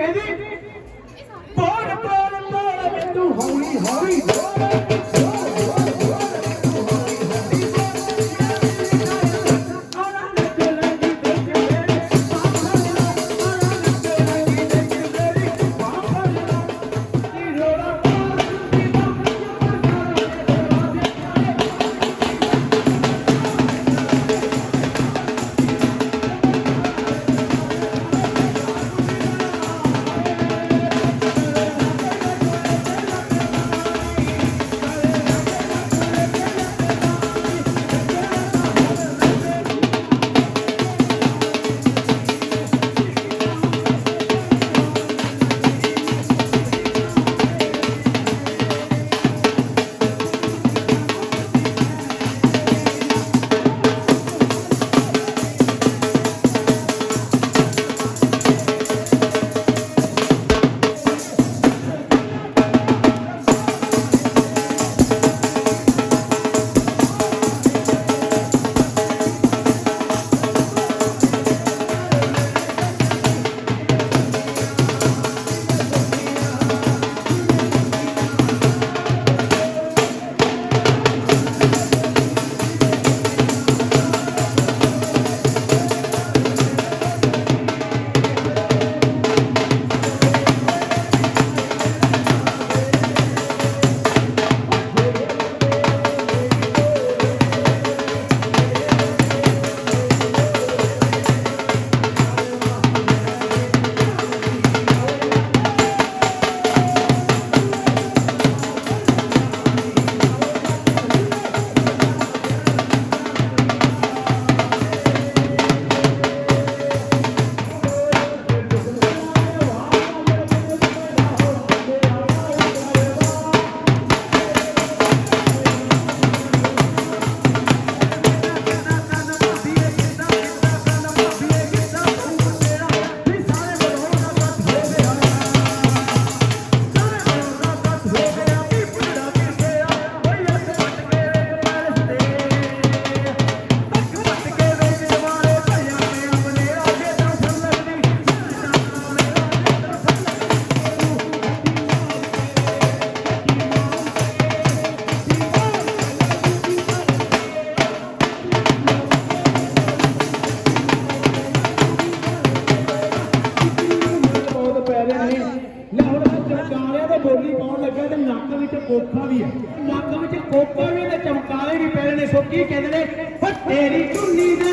ਕਹਿੰਦੀ ਬੋਲ ਬੋਲ ਬੋਲ ਵੇ ਤੂੰ ਹੌਲੀ ਹੌਲੀ ਬੋਲੀ ਪਾਉਣ ਲੱਗਾ ਤੇ ਨੱਕ ਵਿੱਚ ਕੋਖਾ ਵੀ ਹੈ। ਨੱਕ ਵਿੱਚ ਕੋਖਾ ਵੀ ਤੇ ਚਮਕਾਰੇ ਵੀ ਪੈ ਨੇ। ਸੋ ਕੀ ਕਹਿੰਦੇ ਨੇ? ਤੇਰੀ ਚੁੰਨੀ ਦੇ